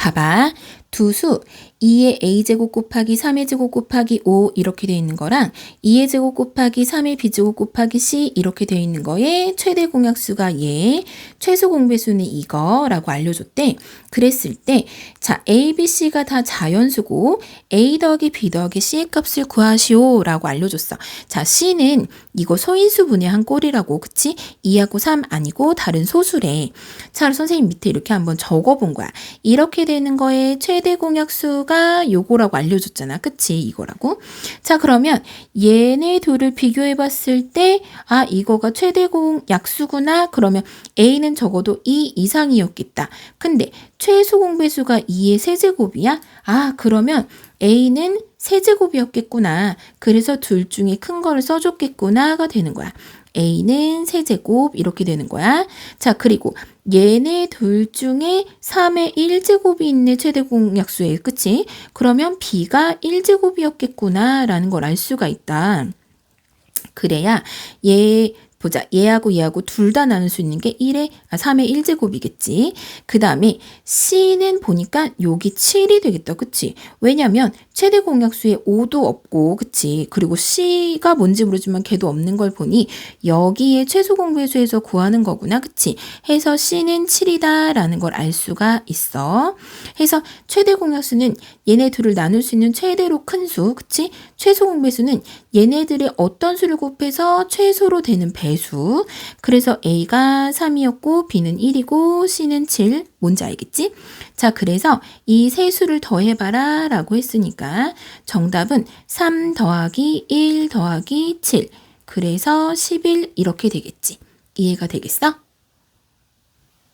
봐봐. 두 수, 2의 a제곱 곱하기 3의 제곱 곱하기 5 이렇게 돼 있는 거랑 2의 제곱 곱하기 3의 b제곱 곱하기 c 이렇게 돼 있는 거에 최대 공약수가 얘, 최소 공배수는 이거라고 알려줬대. 그랬을 때, 자, a, b, c가 다 자연수고 a 더하기 b 더하기 c의 값을 구하시오라고 알려줬어. 자, c는 이거 소인수 분의 한 꼴이라고, 그치? 2하고 3 아니고 다른 소수래. 자, 선생님 밑에 이렇게 한번 적어본 거야. 이렇게 되는 거에 최대 공약수가 요거라고 알려줬잖아. 그치? 이거라고. 자, 그러면 얘네 둘을 비교해 봤을 때, 아, 이거가 최대 공약수구나. 그러면 A는 적어도 2 이상이었겠다. 근데 최소 공배수가 2의 세제곱이야? 아, 그러면 A는 세제곱이었겠구나. 그래서 둘 중에 큰 거를 써줬겠구나가 되는 거야. A는 세제곱 이렇게 되는 거야. 자, 그리고 얘네 둘 중에 3의 1제곱이 있네 최대 공약수에 그치? 그러면 B가 1제곱이었겠구나 라는 걸 알 수가 있다. 그래야 얘 보자. 얘하고 얘하고 둘 다 나눌 수 있는 게 1의, 아, 3의 1제곱이겠지. 그 다음에 C는 보니까 여기 7이 되겠다. 그치? 왜냐면 최대 공약수에 5도 없고, 그치? 그리고 C가 뭔지 모르지만 걔도 없는 걸 보니 여기에 최소 공배수에서 구하는 거구나. 그치? 해서 C는 7이다. 라는 걸 알 수가 있어. 해서 최대 공약수는 얘네 둘을 나눌 수 있는 최대로 큰 수, 그치? 최소 공배수는 얘네들의 어떤 수를 곱해서 최소로 되는 배수. 그래서 A가 3이었고, B는 1이고, C는 7. 뭔지 알겠지? 자, 그래서 이 세 수를 더해봐라 라고 했으니까 정답은 3 더하기 1 더하기 7. 그래서 11 이렇게 되겠지. 이해가 되겠어?